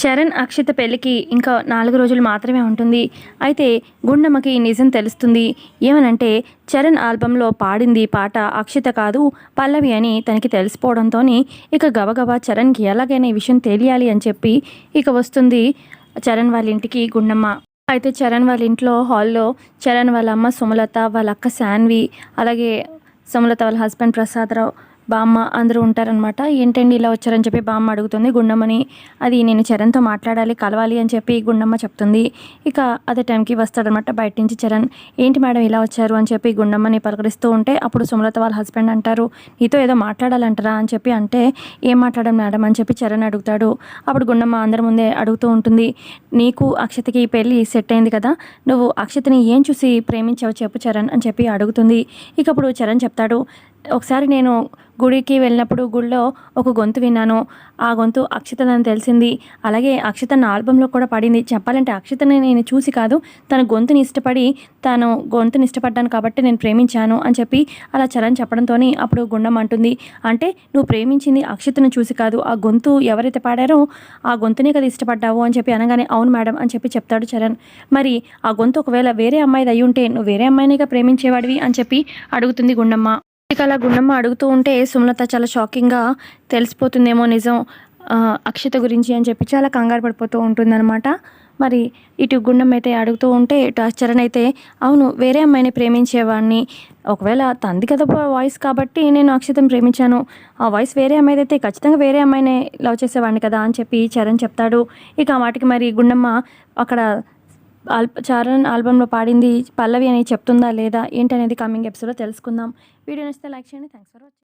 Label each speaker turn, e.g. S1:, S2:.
S1: చరణ్ అక్షిత పెళ్ళికి ఇంకా నాలుగు రోజులు మాత్రమే ఉంటుంది. అయితే గుండమ్మకి ఈ నిజం తెలుస్తుంది. ఏమనంటే చరణ్ ఆల్బంలో పాడింది పాట అక్షిత కాదు పల్లవి అని తనకి తెలిసిపోవడంతో ఇక గబగబా చరణ్కి ఎలాగైనా ఈ విషయం తెలియాలి అని చెప్పి ఇక వస్తుంది చరణ్ వాళ్ళ ఇంటికి గుండమ్మ. అయితే చరణ్ వాళ్ళ ఇంట్లో హాల్లో చరణ్ వాళ్ళ అమ్మ సుమలత వాళ్ళ అక్క శాన్వి అలాగే సుమలత వాళ్ళ హస్బెండ్ ప్రసాదరావు బామ్మ అందరూ ఉంటారనమాట ఏంటండి ఇలా వచ్చారని చెప్పి బామ్మ అడుగుతుంది. గుండమ్మని అది నేను చరణ్తో మాట్లాడాలి కలవాలి అని చెప్పి గుండమ్మ చెప్తుంది. ఇక అదే టైంకి వస్తాడనమాట బయట నుంచి చరణ్. ఏంటి మేడం ఇలా వచ్చారు? అని చెప్పి గుండమ్మని పలకరిస్తూ ఉంటే అప్పుడు సుమలత వాళ్ళ హస్బెండ్ అంటారు నీతో ఏదో మాట్లాడాలంటారా? అని చెప్పి అంటే ఏం మాట్లాడడం మేడం? అని చెప్పి చరణ్ అడుగుతాడు. అప్పుడు గుండమ్మ అందరి ముందే అడుగుతూ ఉంటుంది నీకు అక్షతకి పెళ్ళి సెట్ అయింది కదా నువ్వు అక్షతని ఏం చూసి ప్రేమించావు చెప్పు చరణ్ అని చెప్పి అడుగుతుంది. ఇక అప్పుడు చరణ్ చెప్తాడు ఒకసారి నేను గుడికి వెళ్ళినప్పుడు గుడిలో ఒక గొంతు విన్నాను. ఆ గొంతు అక్షతనని తెలిసింది. అలాగే అక్షత నా ఆల్బంలో కూడా పడింది. చెప్పాలంటే అక్షతని నేను చూసి కాదు తన గొంతుని ఇష్టపడి తను గొంతుని ఇష్టపడ్డాను కాబట్టి నేను ప్రేమించాను అని చెప్పి అలా చరణ్ చెప్పడంతో అప్పుడు గుండం అంటుంది. అంటే నువ్వు ప్రేమించింది అక్షతను చూసి కాదు ఆ గొంతు ఎవరైతే పాడారో ఆ గొంతునే కదా ఇష్టపడ్డావు అని చెప్పి అనగానే అవును మేడం అని చెప్పి చెప్తాడు చరణ్. మరి ఆ గొంతు ఒకవేళ వేరే అమ్మాయిది అయ్యుంటే ఉంటే నువ్వు వేరే అమ్మాయినిగా ప్రేమించేవాడివి అని చెప్పి అడుగుతుంది గుండమ్మ. ఇక అలా గుండమ్మ అడుగుతూ ఉంటే సుమలత చాలా షాకింగ్గా తెలిసిపోతుందేమో నిజం అక్షత గురించి అని చెప్పి చాలా కంగారు పడిపోతూ ఉంటుందన్నమాట. మరి ఇటు గుండం అయితే అడుగుతూ ఉంటే ఇటు చరణ్ అయితే అవును వేరే అమ్మాయిని ప్రేమించేవాడిని ఒకవేళ తంది కదా వాయిస్ కాబట్టి నేను అక్షతను ప్రేమించాను. ఆ వాయిస్ వేరే అమ్మాయి అయితే ఖచ్చితంగా వేరే అమ్మాయినే లవ్ చేసేవాడిని కదా అని చెప్పి చరణ్ చెప్తాడు. ఇక ఆ వాటికి మరి గుండమ్మ అక్కడ చరణ్ ఆల్బంలో పాడింది పల్లవి అని చెప్తుందా లేదా ఏంటనేది కమింగ్ ఎపిసోడ్లో తెలుసుకుందాం. వీడియో నచ్చితే లైక్ చేయండి. Thanks for watching